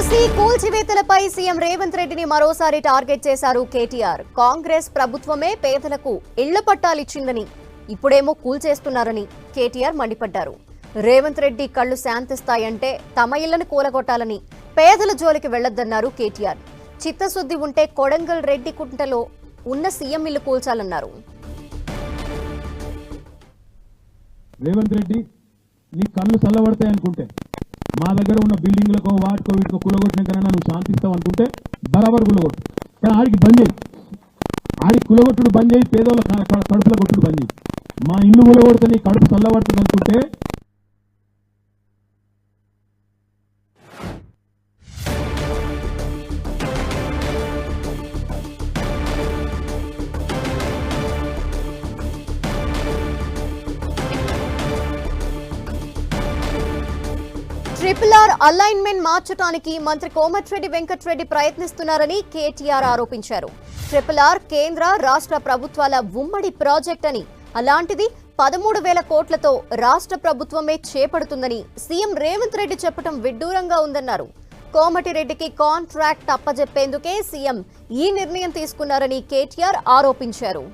SC కూల్చివేతలపై CM Revanth రెడ్డిని మరోసారి target చేశారు కేటీఆర్. కాంగ్రెస్ ప్రభుత్వమే పేదలకు ఇళ్ళ పట్టాలిచ్చిందని ఇప్పుడేమో కూల్చేస్తున్నారని కేటీఆర్ మండిపడ్డారు. రేవంత్ రెడ్డి కళ్ళు శాంతిస్తాయంటే తమ ఇళ్ళను కూలగొట్టాలని పేదల జోలికి వెళ్ళొద్దన్నారు కేటీఆర్. చిత్తశుద్ధి ఉంటే కొడంగల్ రెడ్డి కుంటలో ఉన్న సీఎం ఇల్లు కూల్చాలన్నారు. రేవంత్ రెడ్డి నీ కళ్ళు చల్లబడతాయి అనుకుంటే. మా దగ్గర ఉన్న బిల్డింగ్లకో వాటికో వీటికో కులగొట్టిన కన్నా నువ్వు శాంతిస్తావు అనుకుంటే బరాబర్ కులగొట్టు. కానీ ఆడికి బంద్ చేయి. ఆడికి కులగొట్టుడు బంద్ చేయి పేదోళ్ళ కడుపులో కొట్టుడు బంద్ చేయి. మా ఇల్లు కులగొడితే నీ కడుపు చల్లబడుతుంది అనుకుంటే ట్రిపుల్ ఆర్ అలైన్మెంట్ మార్చడానికి మంత్రి కోమటిరెడ్డి వెంకటరెడ్డి ప్రయత్నిస్తున్నారని కేటీఆర్ ఆరోపించారు. ట్రిపుల్ ఆర్ కేంద్ర రాష్ట్ర ప్రభుత్వాల ఉమ్మడి ప్రాజెక్ట్ అని అలాంటిది పదమూడు వేల కోట్లతో రాష్ట్ర ప్రభుత్వమే చేపడుతుందని సీఎం రేవంత్ రెడ్డి చెప్పడం విడ్డూరంగా ఉందన్నారు. కోమటిరెడ్డికి కాంట్రాక్ట్ అప్పజెప్పేందుకే సీఎం ఈ నిర్ణయం తీసుకున్నారని కేటీఆర్ ఆరోపించారు.